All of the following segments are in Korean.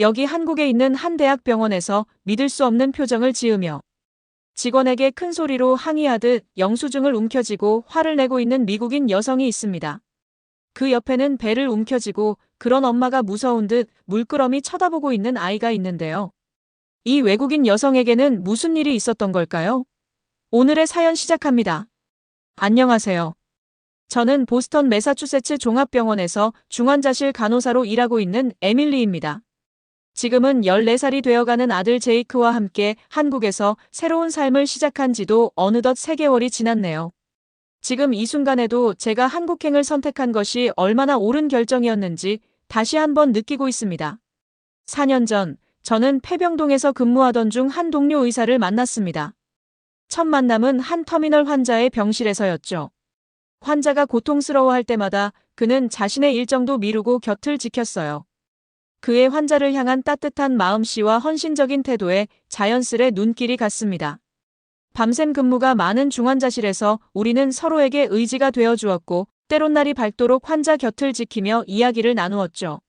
여기 한국에 있는 한 대학병원에서 믿을 수 없는 표정을 지으며 직원에게 큰 소리로 항의하듯 영수증을 움켜쥐고 화를 내고 있는 미국인 여성이 있습니다. 그 옆에는 배를 움켜쥐고 그런 엄마가 무서운 듯 물끄러미 쳐다보고 있는 아이가 있는데요. 이 외국인 여성에게는 무슨 일이 있었던 걸까요? 오늘의 사연 시작합니다. 안녕하세요. 저는 보스턴 매사추세츠 종합병원에서 중환자실 간호사로 일하고 있는 에밀리입니다. 지금은 14살이 되어가는 아들 제이크와 함께 한국에서 새로운 삶을 시작한 지도 어느덧 3개월이 지났네요. 지금 이 순간에도 제가 한국행을 선택한 것이 얼마나 옳은 결정이었는지 다시 한번 느끼고 있습니다. 4년 전, 저는 폐병동에서 근무하던 중 한 동료 의사를 만났습니다. 첫 만남은 한 터미널 환자의 병실에서였죠. 환자가 고통스러워할 때마다 그는 자신의 일정도 미루고 곁을 지켰어요. 그의 환자를 향한 따뜻한 마음씨와 헌신적인 태도에 자연스레 눈길이 갔습니다. 밤샘 근무가 많은 중환자실에서 우리는 서로에게 의지가 되어 주었고 때론 날이 밝도록 환자 곁을 지키며 이야기를 나누었죠.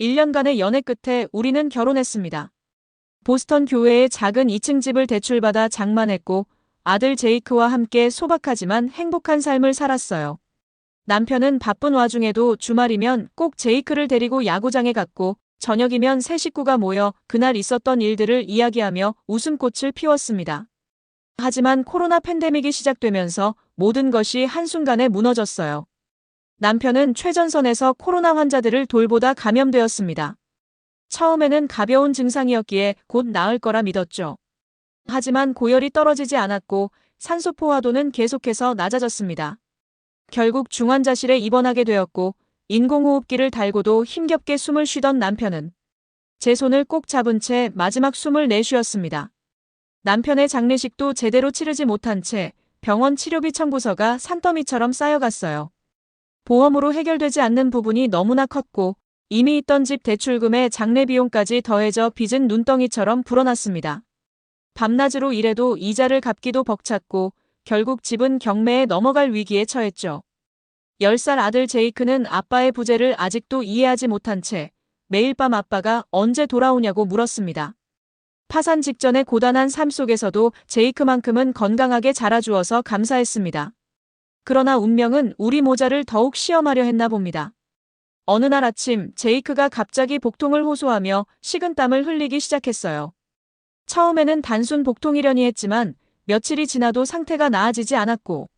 1년간의 연애 끝에 우리는 결혼했습니다. 보스턴 교회의 작은 2층 집을 대출받아 장만했고 아들 제이크와 함께 소박하지만 행복한 삶을 살았어요. 남편은 바쁜 와중에도 주말이면 꼭 제이크를 데리고 야구장에 갔고 저녁이면 새 식구가 모여 그날 있었던 일들을 이야기하며 웃음꽃을 피웠습니다. 하지만 코로나 팬데믹이 시작되면서 모든 것이 한순간에 무너졌어요. 남편은 최전선에서 코로나 환자들을 돌보다 감염되었습니다. 처음에는 가벼운 증상이었기에 곧 나을 거라 믿었죠. 하지만 고열이 떨어지지 않았고 산소 포화도는 계속해서 낮아졌습니다. 결국 중환자실에 입원하게 되었고 인공호흡기를 달고도 힘겹게 숨을 쉬던 남편은 제 손을 꼭 잡은 채 마지막 숨을 내쉬었습니다. 남편의 장례식도 제대로 치르지 못한 채 병원 치료비 청구서가 산더미처럼 쌓여갔어요. 보험으로 해결되지 않는 부분이 너무나 컸고 이미 있던 집 대출금에 장례 비용까지 더해져 빚은 눈덩이처럼 불어났습니다. 밤낮으로 일해도 이자를 갚기도 벅찼고 결국 집은 경매에 넘어갈 위기에 처했죠. 10살 아들 제이크는 아빠의 부재를 아직도 이해하지 못한 채 매일 밤 아빠가 언제 돌아오냐고 물었습니다. 파산 직전의 고단한 삶 속에서도 제이크만큼은 건강하게 자라주어서 감사했습니다. 그러나 운명은 우리 모자를 더욱 시험하려 했나 봅니다. 어느 날 아침 제이크가 갑자기 복통을 호소하며 식은땀을 흘리기 시작했어요. 처음에는 단순 복통이려니 했지만 며칠이 지나도 상태가 나아지지 않았고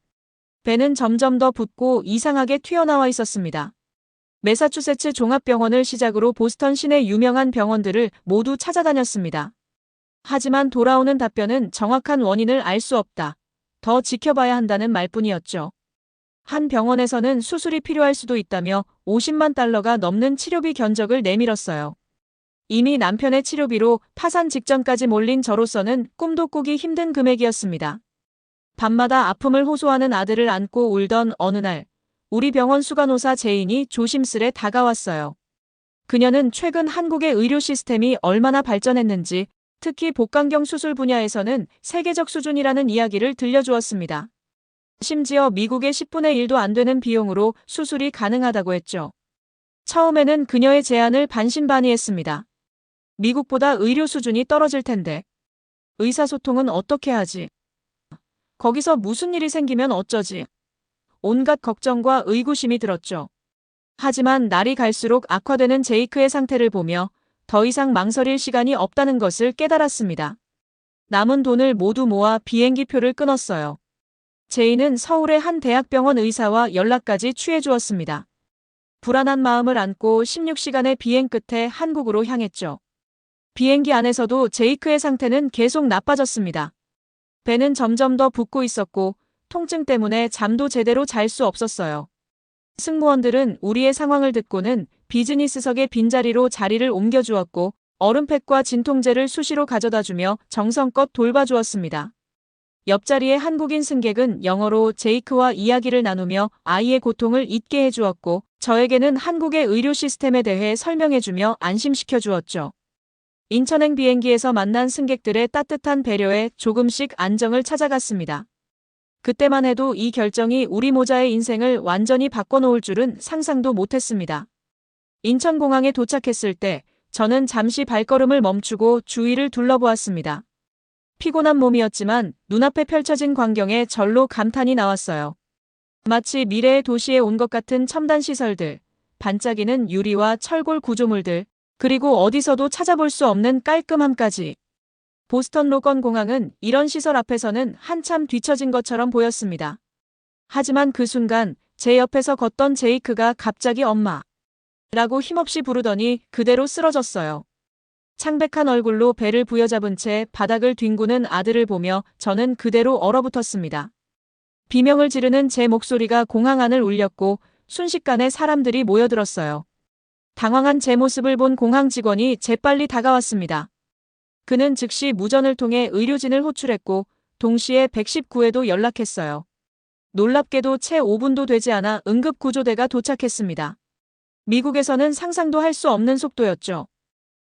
배는 점점 더 붓고 이상하게 튀어나와 있었습니다. 매사추세츠 종합병원을 시작으로 보스턴 시내 유명한 병원들을 모두 찾아다녔습니다. 하지만 돌아오는 답변은 정확한 원인을 알 수 없다. 더 지켜봐야 한다는 말뿐이었죠. 한 병원에서는 수술이 필요할 수도 있다며 50만 달러가 넘는 치료비 견적을 내밀었어요. 이미 남편의 치료비로 파산 직전까지 몰린 저로서는 꿈도 꾸기 힘든 금액이었습니다. 밤마다 아픔을 호소하는 아들을 안고 울던 어느 날, 우리 병원 수간호사 제인이 조심스레 다가왔어요. 그녀는 최근 한국의 의료 시스템이 얼마나 발전했는지, 특히 복강경 수술 분야에서는 세계적 수준이라는 이야기를 들려주었습니다. 심지어 미국의 10분의 1도 안 되는 비용으로 수술이 가능하다고 했죠. 처음에는 그녀의 제안을 반신반의했습니다. 미국보다 의료 수준이 떨어질 텐데. 의사소통은 어떻게 하지? 거기서 무슨 일이 생기면 어쩌지? 온갖 걱정과 의구심이 들었죠. 하지만 날이 갈수록 악화되는 제이크의 상태를 보며 더 이상 망설일 시간이 없다는 것을 깨달았습니다. 남은 돈을 모두 모아 비행기 표를 끊었어요. 제이는 서울의 한 대학병원 의사와 연락까지 취해 주었습니다. 불안한 마음을 안고 16시간의 비행 끝에 한국으로 향했죠. 비행기 안에서도 제이크의 상태는 계속 나빠졌습니다. 배는 점점 더 붓고 있었고 통증 때문에 잠도 제대로 잘 수 없었어요. 승무원들은 우리의 상황을 듣고는 비즈니스석의 빈자리로 자리를 옮겨주었고 얼음팩과 진통제를 수시로 가져다주며 정성껏 돌봐주었습니다. 옆자리의 한국인 승객은 영어로 제이크와 이야기를 나누며 아이의 고통을 잊게 해주었고 저에게는 한국의 의료 시스템에 대해 설명해주며 안심시켜 주었죠. 인천행 비행기에서 만난 승객들의 따뜻한 배려에 조금씩 안정을 찾아갔습니다. 그때만 해도 이 결정이 우리 모자의 인생을 완전히 바꿔놓을 줄은 상상도 못했습니다. 인천공항에 도착했을 때 저는 잠시 발걸음을 멈추고 주위를 둘러보았습니다. 피곤한 몸이었지만 눈앞에 펼쳐진 광경에 절로 감탄이 나왔어요. 마치 미래의 도시에 온 것 같은 첨단 시설들, 반짝이는 유리와 철골 구조물들, 그리고 어디서도 찾아볼 수 없는 깔끔함까지. 보스턴 로건 공항은 이런 시설 앞에서는 한참 뒤처진 것처럼 보였습니다. 하지만 그 순간 제 옆에서 걷던 제이크가 갑자기 엄마 라고 힘없이 부르더니 그대로 쓰러졌어요. 창백한 얼굴로 배를 부여잡은 채 바닥을 뒹구는 아들을 보며 저는 그대로 얼어붙었습니다. 비명을 지르는 제 목소리가 공항 안을 울렸고 순식간에 사람들이 모여들었어요. 당황한 제 모습을 본 공항 직원이 재빨리 다가왔습니다. 그는 즉시 무전을 통해 의료진을 호출했고 동시에 119에도 연락했어요. 놀랍게도 채 5분도 되지 않아 응급구조대가 도착했습니다. 미국에서는 상상도 할 수 없는 속도였죠.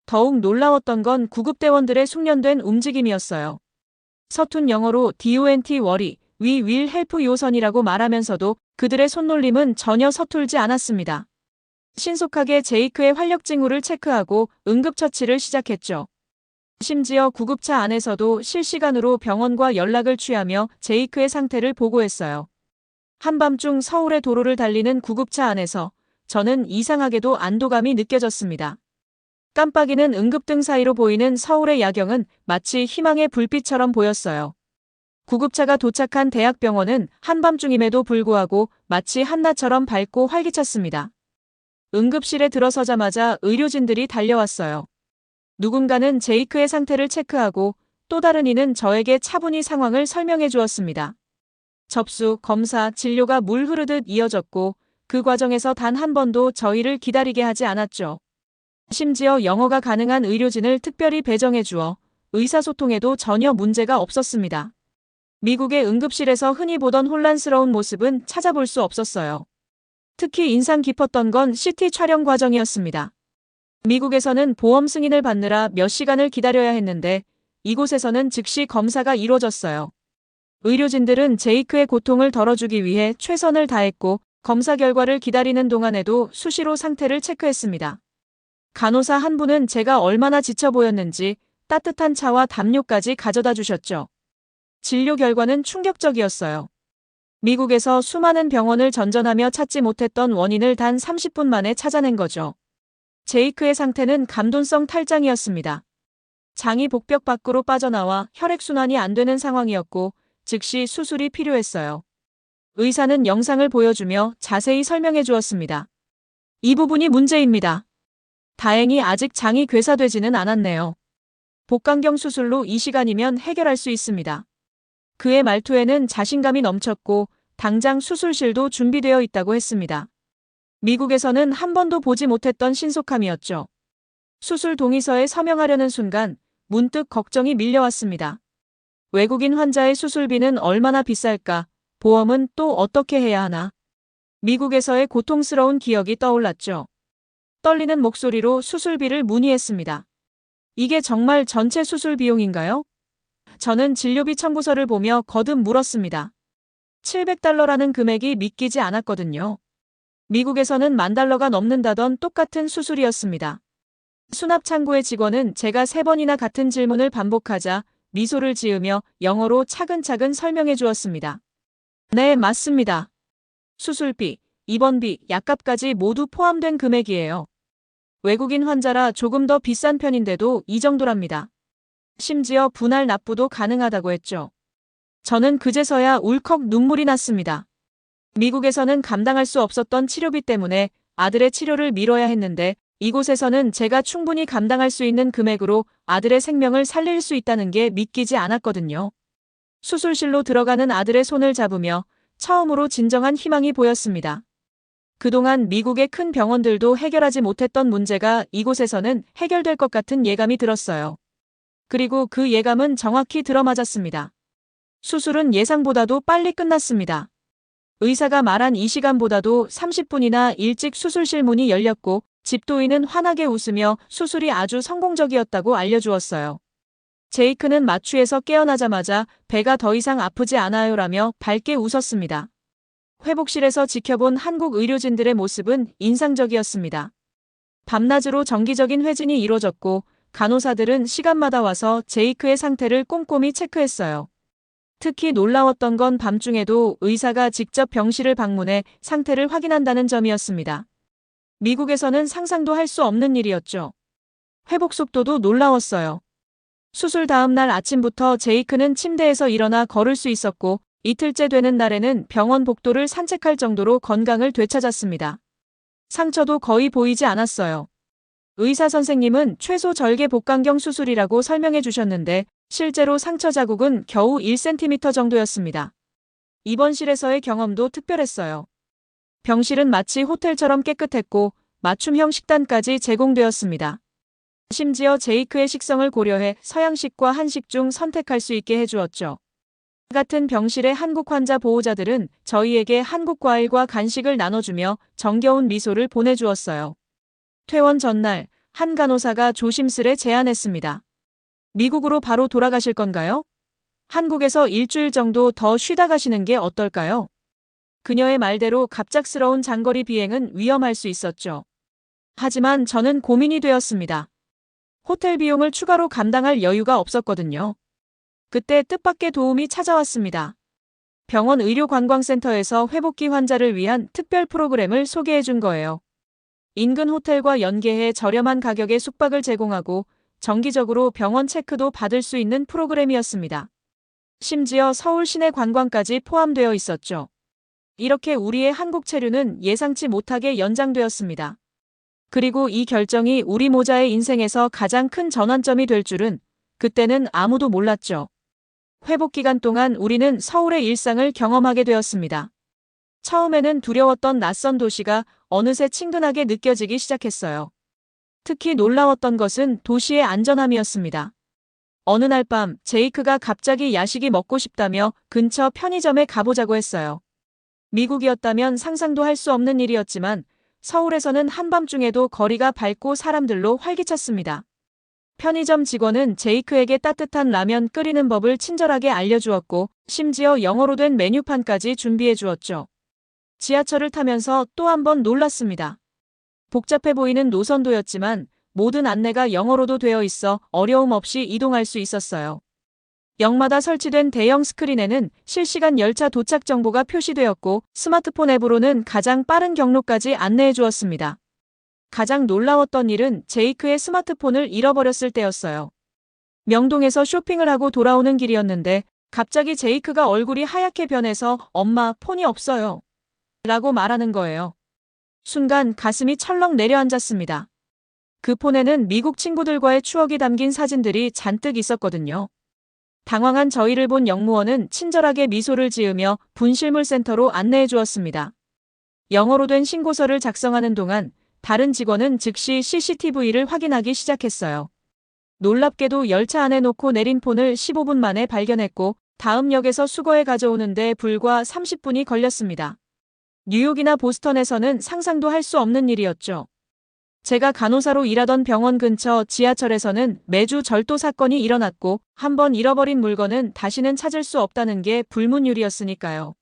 더욱 놀라웠던 건 구급대원들의 숙련된 움직임이었어요. 서툰 영어로 DONT 워리, We will help 요선이라고 말하면서도 그들의 손놀림은 전혀 서툴지 않았습니다. 신속하게 제이크의 활력 징후를 체크하고 응급처치를 시작했죠. 심지어 구급차 안에서도 실시간으로 병원과 연락을 취하며 제이크의 상태를 보고했어요. 한밤중 서울의 도로를 달리는 구급차 안에서 저는 이상하게도 안도감이 느껴졌습니다. 깜빡이는 응급등 사이로 보이는 서울의 야경은 마치 희망의 불빛처럼 보였어요. 구급차가 도착한 대학병원은 한밤중임에도 불구하고 마치 한낮처럼 밝고 활기찼습니다. 응급실에 들어서자마자 의료진들이 달려왔어요. 누군가는 제이크의 상태를 체크하고 또 다른 이는 저에게 차분히 상황을 설명해 주었습니다. 접수, 검사, 진료가 물 흐르듯 이어졌고 그 과정에서 단 한 번도 저희를 기다리게 하지 않았죠. 심지어 영어가 가능한 의료진을 특별히 배정해 주어 의사소통에도 전혀 문제가 없었습니다. 미국의 응급실에서 흔히 보던 혼란스러운 모습은 찾아볼 수 없었어요. 특히 인상 깊었던 건 CT 촬영 과정이었습니다. 미국에서는 보험 승인을 받느라 몇 시간을 기다려야 했는데 이곳에서는 즉시 검사가 이루어졌어요. 의료진들은 제이크의 고통을 덜어주기 위해 최선을 다했고 검사 결과를 기다리는 동안에도 수시로 상태를 체크했습니다. 간호사 한 분은 제가 얼마나 지쳐 보였는지 따뜻한 차와 담요까지 가져다 주셨죠. 진료 결과는 충격적이었어요. 미국에서 수많은 병원을 전전하며 찾지 못했던 원인을 단 30분 만에 찾아낸 거죠. 제이크의 상태는 감돈성 탈장이었습니다. 장이 복벽 밖으로 빠져나와 혈액순환이 안 되는 상황이었고 즉시 수술이 필요했어요. 의사는 영상을 보여주며 자세히 설명해 주었습니다. 이 부분이 문제입니다. 다행히 아직 장이 괴사되지는 않았네요. 복강경 수술로 이 시간이면 해결할 수 있습니다. 그의 말투에는 자신감이 넘쳤고 당장 수술실도 준비되어 있다고 했습니다. 미국에서는 한 번도 보지 못했던 신속함이었죠. 수술 동의서에 서명하려는 순간 문득 걱정이 밀려왔습니다. 외국인 환자의 수술비는 얼마나 비쌀까? 보험은 또 어떻게 해야 하나? 미국에서의 고통스러운 기억이 떠올랐죠. 떨리는 목소리로 수술비를 문의했습니다. 이게 정말 전체 수술 비용인가요? 저는 진료비 청구서를 보며 거듭 물었습니다. 700달러라는 금액이 믿기지 않았거든요. 미국에서는 만 달러가 넘는다던 똑같은 수술이었습니다. 수납 창구의 직원은 제가 세 번이나 같은 질문을 반복하자 미소를 지으며 영어로 차근차근 설명해 주었습니다. 네, 맞습니다. 수술비, 입원비, 약값까지 모두 포함된 금액이에요. 외국인 환자라 조금 더 비싼 편인데도 이 정도랍니다. 심지어 분할 납부도 가능하다고 했죠. 저는 그제서야 울컥 눈물이 났습니다. 미국에서는 감당할 수 없었던 치료비 때문에 아들의 치료를 미뤄야 했는데 이곳에서는 제가 충분히 감당할 수 있는 금액으로 아들의 생명을 살릴 수 있다는 게 믿기지 않았거든요. 수술실로 들어가는 아들의 손을 잡으며 처음으로 진정한 희망이 보였습니다. 그동안 미국의 큰 병원들도 해결하지 못했던 문제가 이곳에서는 해결될 것 같은 예감이 들었어요. 그리고 그 예감은 정확히 들어맞았습니다. 수술은 예상보다도 빨리 끝났습니다. 의사가 말한 이 시간보다도 30분이나 일찍 수술실 문이 열렸고 집도인은 환하게 웃으며 수술이 아주 성공적이었다고 알려주었어요. 제이크는 마취에서 깨어나자마자 배가 더 이상 아프지 않아요라며 밝게 웃었습니다. 회복실에서 지켜본 한국 의료진들의 모습은 인상적이었습니다. 밤낮으로 정기적인 회진이 이뤄졌고 간호사들은 시간마다 와서 제이크의 상태를 꼼꼼히 체크했어요. 특히 놀라웠던 건 밤중에도 의사가 직접 병실을 방문해 상태를 확인한다는 점이었습니다. 미국에서는 상상도 할 수 없는 일이었죠. 회복 속도도 놀라웠어요. 수술 다음 날 아침부터 제이크는 침대에서 일어나 걸을 수 있었고 이틀째 되는 날에는 병원 복도를 산책할 정도로 건강을 되찾았습니다. 상처도 거의 보이지 않았어요. 의사 선생님은 최소 절개 복강경 수술이라고 설명해 주셨는데 실제로 상처 자국은 겨우 1cm 정도였습니다. 입원실에서의 경험도 특별했어요. 병실은 마치 호텔처럼 깨끗했고 맞춤형 식단까지 제공되었습니다. 심지어 제이크의 식성을 고려해 서양식과 한식 중 선택할 수 있게 해주었죠. 같은 병실의 한국 환자 보호자들은 저희에게 한국 과일과 간식을 나눠주며 정겨운 미소를 보내주었어요. 퇴원 전날 한 간호사가 조심스레 제안했습니다. 미국으로 바로 돌아가실 건가요? 한국에서 일주일 정도 더 쉬다 가시는 게 어떨까요? 그녀의 말대로 갑작스러운 장거리 비행은 위험할 수 있었죠. 하지만 저는 고민이 되었습니다. 호텔 비용을 추가로 감당할 여유가 없었거든요. 그때 뜻밖의 도움이 찾아왔습니다. 병원 의료관광센터에서 회복기 환자를 위한 특별 프로그램을 소개해 준 거예요. 인근 호텔과 연계해 저렴한 가격의 숙박을 제공하고 정기적으로 병원 체크도 받을 수 있는 프로그램이었습니다. 심지어 서울 시내 관광까지 포함되어 있었죠. 이렇게 우리의 한국 체류는 예상치 못하게 연장되었습니다. 그리고 이 결정이 우리 모자의 인생에서 가장 큰 전환점이 될 줄은 그때는 아무도 몰랐죠. 회복 기간 동안 우리는 서울의 일상을 경험하게 되었습니다. 처음에는 두려웠던 낯선 도시가 어느새 친근하게 느껴지기 시작했어요. 특히 놀라웠던 것은 도시의 안전함이었습니다. 어느 날 밤 제이크가 갑자기 야식이 먹고 싶다며 근처 편의점에 가보자고 했어요. 미국이었다면 상상도 할 수 없는 일이었지만 서울에서는 한밤중에도 거리가 밝고 사람들로 활기찼습니다. 편의점 직원은 제이크에게 따뜻한 라면 끓이는 법을 친절하게 알려주었고 심지어 영어로 된 메뉴판까지 준비해 주었죠. 지하철을 타면서 또 한 번 놀랐습니다. 복잡해 보이는 노선도였지만 모든 안내가 영어로도 되어 있어 어려움 없이 이동할 수 있었어요. 역마다 설치된 대형 스크린에는 실시간 열차 도착 정보가 표시되었고 스마트폰 앱으로는 가장 빠른 경로까지 안내해 주었습니다. 가장 놀라웠던 일은 제이크의 스마트폰을 잃어버렸을 때였어요. 명동에서 쇼핑을 하고 돌아오는 길이었는데 갑자기 제이크가 얼굴이 하얗게 변해서 엄마 폰이 없어요. 라고 말하는 거예요. 순간 가슴이 철렁 내려앉았습니다. 그 폰에는 미국 친구들과의 추억이 담긴 사진들이 잔뜩 있었거든요. 당황한 저희를 본 영무원은 친절하게 미소를 지으며 분실물 센터로 안내해 주었습니다. 영어로 된 신고서를 작성하는 동안 다른 직원은 즉시 CCTV를 확인하기 시작했어요. 놀랍게도 열차 안에 놓고 내린 폰을 15분 만에 발견했고 다음 역에서 수거해 가져오는데 불과 30분이 걸렸습니다. 뉴욕이나 보스턴에서는 상상도 할 수 없는 일이었죠. 제가 간호사로 일하던 병원 근처 지하철에서는 매주 절도 사건이 일어났고 한번 잃어버린 물건은 다시는 찾을 수 없다는 게 불문율이었으니까요.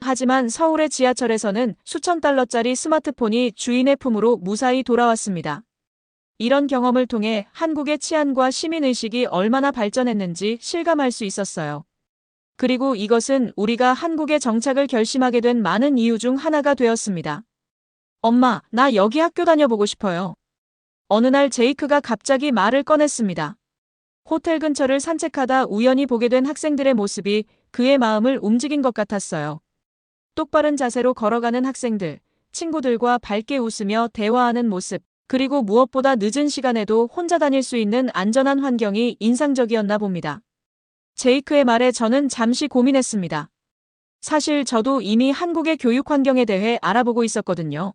하지만 서울의 지하철에서는 수천 달러짜리 스마트폰이 주인의 품으로 무사히 돌아왔습니다. 이런 경험을 통해 한국의 치안과 시민의식이 얼마나 발전했는지 실감할 수 있었어요. 그리고 이것은 우리가 한국에 정착을 결심하게 된 많은 이유 중 하나가 되었습니다. 엄마, 나 여기 학교 다녀보고 싶어요. 어느 날 제이크가 갑자기 말을 꺼냈습니다. 호텔 근처를 산책하다 우연히 보게 된 학생들의 모습이 그의 마음을 움직인 것 같았어요. 똑바른 자세로 걸어가는 학생들, 친구들과 밝게 웃으며 대화하는 모습, 그리고 무엇보다 늦은 시간에도 혼자 다닐 수 있는 안전한 환경이 인상적이었나 봅니다. 제이크의 말에 저는 잠시 고민했습니다. 사실 저도 이미 한국의 교육 환경에 대해 알아보고 있었거든요.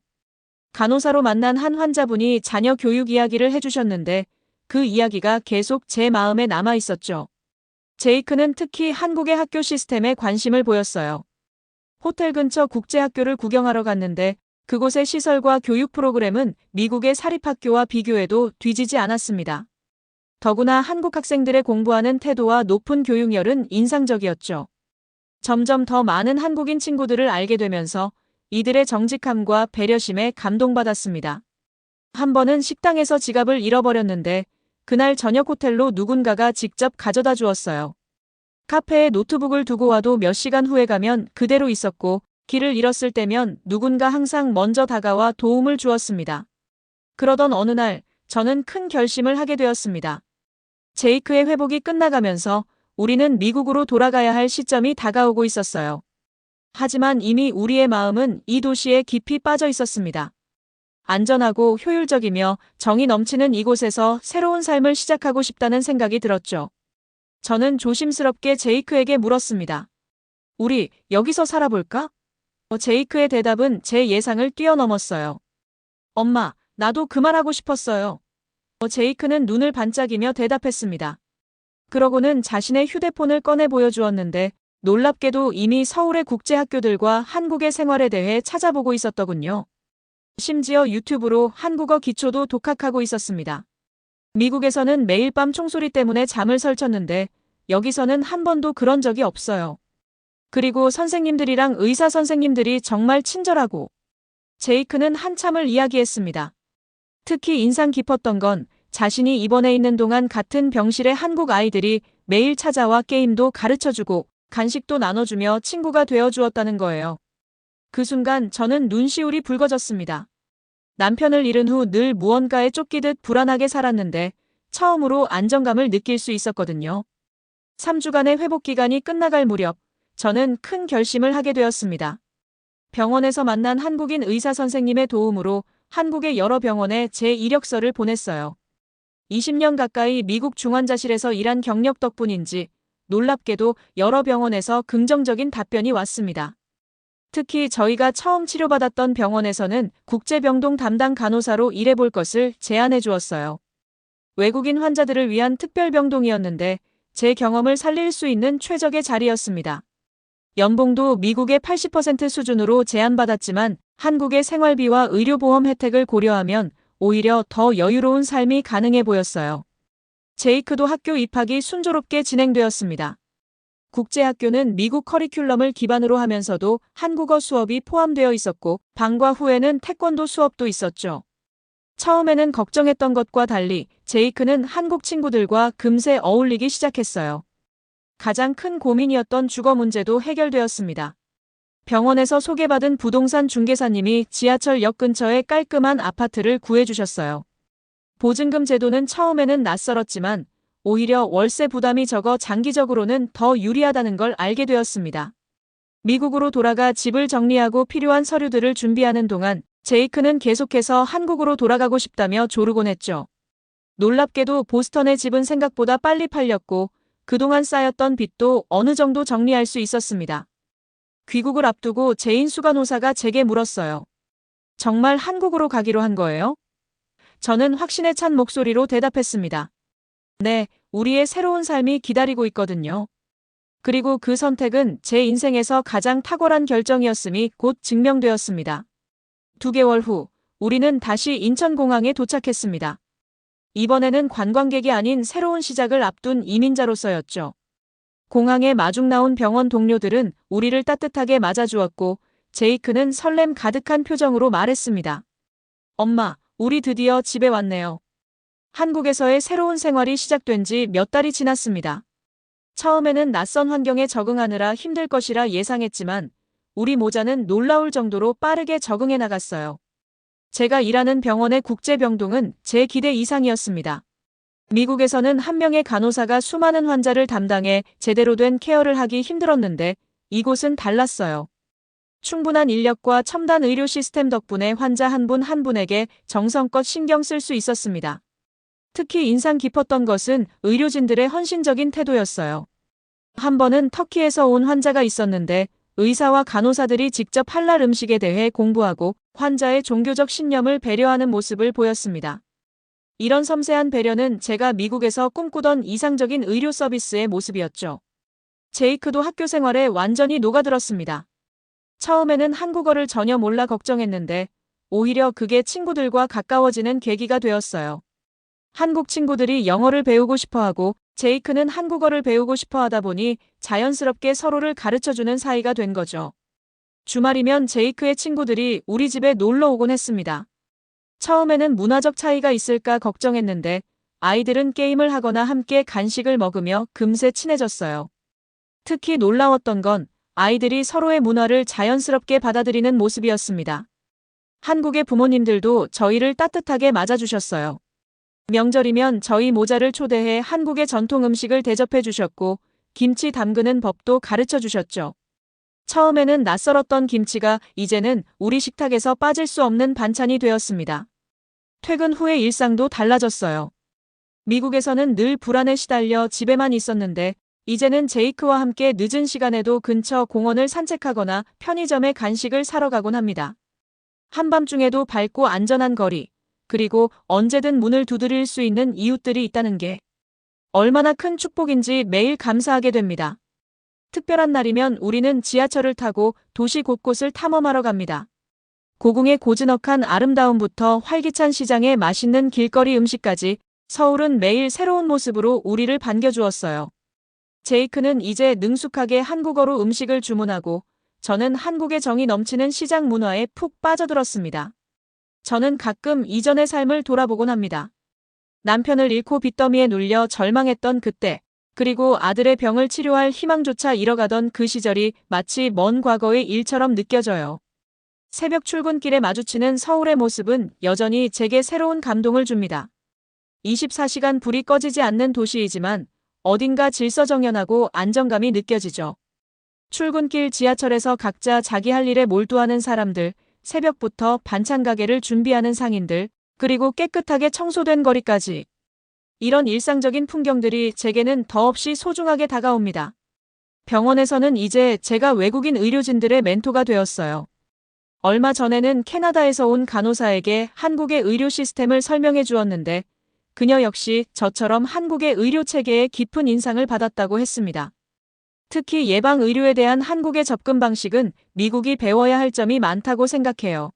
간호사로 만난 한 환자분이 자녀 교육 이야기를 해주셨는데 그 이야기가 계속 제 마음에 남아 있었죠. 제이크는 특히 한국의 학교 시스템에 관심을 보였어요. 호텔 근처 국제학교를 구경하러 갔는데 그곳의 시설과 교육 프로그램은 미국의 사립학교와 비교해도 뒤지지 않았습니다. 더구나 한국 학생들의 공부하는 태도와 높은 교육열은 인상적이었죠. 점점 더 많은 한국인 친구들을 알게 되면서 이들의 정직함과 배려심에 감동받았습니다. 한 번은 식당에서 지갑을 잃어버렸는데 그날 저녁 호텔로 누군가가 직접 가져다 주었어요. 카페에 노트북을 두고 와도 몇 시간 후에 가면 그대로 있었고 길을 잃었을 때면 누군가 항상 먼저 다가와 도움을 주었습니다. 그러던 어느 날 저는 큰 결심을 하게 되었습니다. 제이크의 회복이 끝나가면서 우리는 미국으로 돌아가야 할 시점이 다가오고 있었어요. 하지만 이미 우리의 마음은 이 도시에 깊이 빠져 있었습니다. 안전하고 효율적이며 정이 넘치는 이곳에서 새로운 삶을 시작하고 싶다는 생각이 들었죠. 저는 조심스럽게 제이크에게 물었습니다. 우리 여기서 살아볼까? 어, 제이크의 대답은 제 예상을 뛰어넘었어요. 엄마, 나도 그 말하고 싶었어요. 어, 제이크는 눈을 반짝이며 대답했습니다. 그러고는 자신의 휴대폰을 꺼내 보여주었는데 놀랍게도 이미 서울의 국제학교들과 한국의 생활에 대해 찾아보고 있었더군요. 심지어 유튜브로 한국어 기초도 독학하고 있었습니다. 미국에서는 매일 밤 총소리 때문에 잠을 설쳤는데 여기서는 한 번도 그런 적이 없어요. 그리고 선생님들이랑 의사 선생님들이 정말 친절하고 제이크는 한참을 이야기했습니다. 특히 인상 깊었던 건 자신이 입원해 있는 동안 같은 병실의 한국 아이들이 매일 찾아와 게임도 가르쳐주고 간식도 나눠주며 친구가 되어주었다는 거예요. 그 순간 저는 눈시울이 붉어졌습니다. 남편을 잃은 후 늘 무언가에 쫓기듯 불안하게 살았는데 처음으로 안정감을 느낄 수 있었거든요. 3주간의 회복 기간이 끝나갈 무렵 저는 큰 결심을 하게 되었습니다. 병원에서 만난 한국인 의사 선생님의 도움으로 한국의 여러 병원에 제 이력서를 보냈어요. 20년 가까이 미국 중환자실에서 일한 경력 덕분인지 놀랍게도 여러 병원에서 긍정적인 답변이 왔습니다. 특히 저희가 처음 치료받았던 병원에서는 국제병동 담당 간호사로 일해볼 것을 제안해 주었어요. 외국인 환자들을 위한 특별병동이었는데 제 경험을 살릴 수 있는 최적의 자리였습니다. 연봉도 미국의 80% 수준으로 제한받았지만 한국의 생활비와 의료보험 혜택을 고려하면 오히려 더 여유로운 삶이 가능해 보였어요. 제이크도 학교 입학이 순조롭게 진행되었습니다. 국제학교는 미국 커리큘럼을 기반으로 하면서도 한국어 수업이 포함되어 있었고 방과 후에는 태권도 수업도 있었죠. 처음에는 걱정했던 것과 달리 제이크는 한국 친구들과 금세 어울리기 시작했어요. 가장 큰 고민이었던 주거 문제도 해결되었습니다. 병원에서 소개받은 부동산 중개사님이 지하철역 근처에 깔끔한 아파트를 구해주셨어요. 보증금 제도는 처음에는 낯설었지만 오히려 월세 부담이 적어 장기적으로는 더 유리하다는 걸 알게 되었습니다. 미국으로 돌아가 집을 정리하고 필요한 서류들을 준비하는 동안 제이크는 계속해서 한국으로 돌아가고 싶다며 조르곤 했죠. 놀랍게도 보스턴의 집은 생각보다 빨리 팔렸고 그동안 쌓였던 빚도 어느 정도 정리할 수 있었습니다. 귀국을 앞두고 제인 수간호사가 제게 물었어요. 정말 한국으로 가기로 한 거예요? 저는 확신에 찬 목소리로 대답했습니다. 네, 우리의 새로운 삶이 기다리고 있거든요. 그리고 그 선택은 제 인생에서 가장 탁월한 결정이었음이 곧 증명되었습니다. 두 개월 후, 우리는 다시 인천공항에 도착했습니다. 이번에는 관광객이 아닌 새로운 시작을 앞둔 이민자로서였죠. 공항에 마중 나온 병원 동료들은 우리를 따뜻하게 맞아주었고, 제이크는 설렘 가득한 표정으로 말했습니다. 엄마, 우리 드디어 집에 왔네요. 한국에서의 새로운 생활이 시작된 지 몇 달이 지났습니다. 처음에는 낯선 환경에 적응하느라 힘들 것이라 예상했지만 우리 모자는 놀라울 정도로 빠르게 적응해 나갔어요. 제가 일하는 병원의 국제병동은 제 기대 이상이었습니다. 미국에서는 한 명의 간호사가 수많은 환자를 담당해 제대로 된 케어를 하기 힘들었는데 이곳은 달랐어요. 충분한 인력과 첨단 의료 시스템 덕분에 환자 한분한 분에게 정성껏 신경 쓸 수 있었습니다. 특히 인상 깊었던 것은 의료진들의 헌신적인 태도였어요. 한 번은 터키에서 온 환자가 있었는데 의사와 간호사들이 직접 할랄 음식에 대해 공부하고 환자의 종교적 신념을 배려하는 모습을 보였습니다. 이런 섬세한 배려는 제가 미국에서 꿈꾸던 이상적인 의료 서비스의 모습이었죠. 제이크도 학교 생활에 완전히 녹아들었습니다. 처음에는 한국어를 전혀 몰라 걱정했는데 오히려 그게 친구들과 가까워지는 계기가 되었어요. 한국 친구들이 영어를 배우고 싶어 하고 제이크는 한국어를 배우고 싶어 하다 보니 자연스럽게 서로를 가르쳐주는 사이가 된 거죠. 주말이면 제이크의 친구들이 우리 집에 놀러 오곤 했습니다. 처음에는 문화적 차이가 있을까 걱정했는데 아이들은 게임을 하거나 함께 간식을 먹으며 금세 친해졌어요. 특히 놀라웠던 건 아이들이 서로의 문화를 자연스럽게 받아들이는 모습이었습니다. 한국의 부모님들도 저희를 따뜻하게 맞아주셨어요. 명절이면 저희 모자를 초대해 한국의 전통 음식을 대접해 주셨고 김치 담그는 법도 가르쳐 주셨죠. 처음에는 낯설었던 김치가 이제는 우리 식탁에서 빠질 수 없는 반찬이 되었습니다. 퇴근 후의 일상도 달라졌어요. 미국에서는 늘 불안에 시달려 집에만 있었는데 이제는 제이크와 함께 늦은 시간에도 근처 공원을 산책하거나 편의점에 간식을 사러 가곤 합니다. 한밤중에도 밝고 안전한 거리, 그리고 언제든 문을 두드릴 수 있는 이웃들이 있다는 게 얼마나 큰 축복인지 매일 감사하게 됩니다. 특별한 날이면 우리는 지하철을 타고 도시 곳곳을 탐험하러 갑니다. 고궁의 고즈넉한 아름다움부터 활기찬 시장의 맛있는 길거리 음식까지 서울은 매일 새로운 모습으로 우리를 반겨주었어요. 제이크는 이제 능숙하게 한국어로 음식을 주문하고 저는 한국의 정이 넘치는 시장 문화에 푹 빠져들었습니다. 저는 가끔 이전의 삶을 돌아보곤 합니다. 남편을 잃고 빚더미에 눌려 절망했던 그때, 그리고 아들의 병을 치료할 희망조차 잃어가던 그 시절이 마치 먼 과거의 일처럼 느껴져요. 새벽 출근길에 마주치는 서울의 모습은 여전히 제게 새로운 감동을 줍니다. 24시간 불이 꺼지지 않는 도시이지만 어딘가 질서정연하고 안정감이 느껴지죠. 출근길 지하철에서 각자 자기 할 일에 몰두하는 사람들, 새벽부터 반찬 가게를 준비하는 상인들, 그리고 깨끗하게 청소된 거리까지. 이런 일상적인 풍경들이 제게는 더없이 소중하게 다가옵니다. 병원에서는 이제 제가 외국인 의료진들의 멘토가 되었어요. 얼마 전에는 캐나다에서 온 간호사에게 한국의 의료 시스템을 설명해 주었는데 그녀 역시 저처럼 한국의 의료 체계에 깊은 인상을 받았다고 했습니다. 특히 예방 의료에 대한 한국의 접근 방식은 미국이 배워야 할 점이 많다고 생각해요.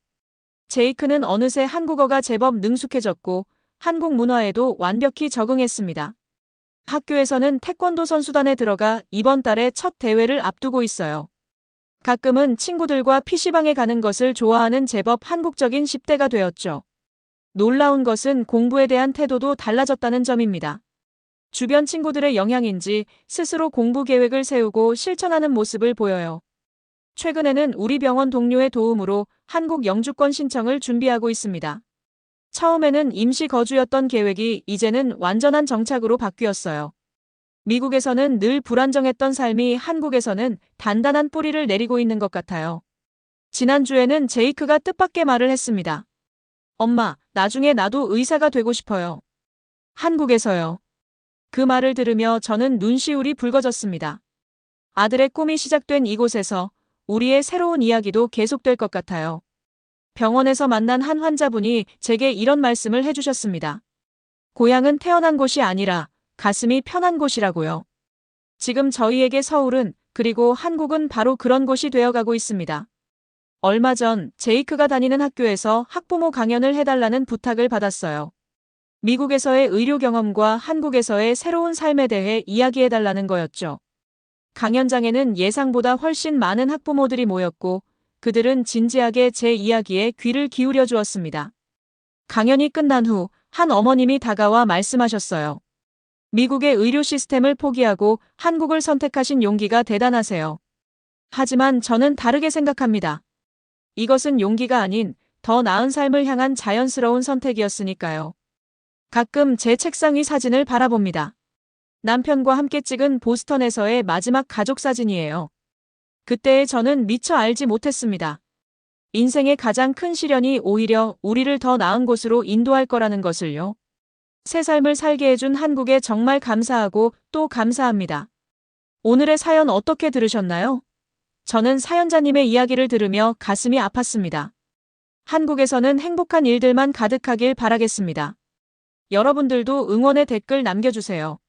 제이크는 어느새 한국어가 제법 능숙해졌고 한국 문화에도 완벽히 적응했습니다. 학교에서는 태권도 선수단에 들어가 이번 달에 첫 대회를 앞두고 있어요. 가끔은 친구들과 PC방에 가는 것을 좋아하는 제법 한국적인 10대가 되었죠. 놀라운 것은 공부에 대한 태도도 달라졌다는 점입니다. 주변 친구들의 영향인지 스스로 공부 계획을 세우고 실천하는 모습을 보여요. 최근에는 우리 병원 동료의 도움으로 한국 영주권 신청을 준비하고 있습니다. 처음에는 임시 거주였던 계획이 이제는 완전한 정착으로 바뀌었어요. 미국에서는 늘 불안정했던 삶이 한국에서는 단단한 뿌리를 내리고 있는 것 같아요. 지난주에는 제이크가 뜻밖의 말을 했습니다. 엄마, 나중에 나도 의사가 되고 싶어요. 한국에서요. 그 말을 들으며 저는 눈시울이 붉어졌습니다. 아들의 꿈이 시작된 이곳에서 우리의 새로운 이야기도 계속될 것 같아요. 병원에서 만난 한 환자분이 제게 이런 말씀을 해주셨습니다. 고향은 태어난 곳이 아니라 가슴이 편한 곳이라고요. 지금 저희에게 서울은 그리고 한국은 바로 그런 곳이 되어가고 있습니다. 얼마 전 제이크가 다니는 학교에서 학부모 강연을 해달라는 부탁을 받았어요. 미국에서의 의료 경험과 한국에서의 새로운 삶에 대해 이야기해달라는 거였죠. 강연장에는 예상보다 훨씬 많은 학부모들이 모였고 그들은 진지하게 제 이야기에 귀를 기울여 주었습니다. 강연이 끝난 후 한 어머님이 다가와 말씀하셨어요. 미국의 의료 시스템을 포기하고 한국을 선택하신 용기가 대단하세요. 하지만 저는 다르게 생각합니다. 이것은 용기가 아닌 더 나은 삶을 향한 자연스러운 선택이었으니까요. 가끔 제 책상 위 사진을 바라봅니다. 남편과 함께 찍은 보스턴에서의 마지막 가족 사진이에요. 그때의 저는 미처 알지 못했습니다. 인생의 가장 큰 시련이 오히려 우리를 더 나은 곳으로 인도할 거라는 것을요. 새 삶을 살게 해준 한국에 정말 감사하고 또 감사합니다. 오늘의 사연 어떻게 들으셨나요? 저는 사연자님의 이야기를 들으며 가슴이 아팠습니다. 한국에서는 행복한 일들만 가득하길 바라겠습니다. 여러분들도 응원의 댓글 남겨주세요.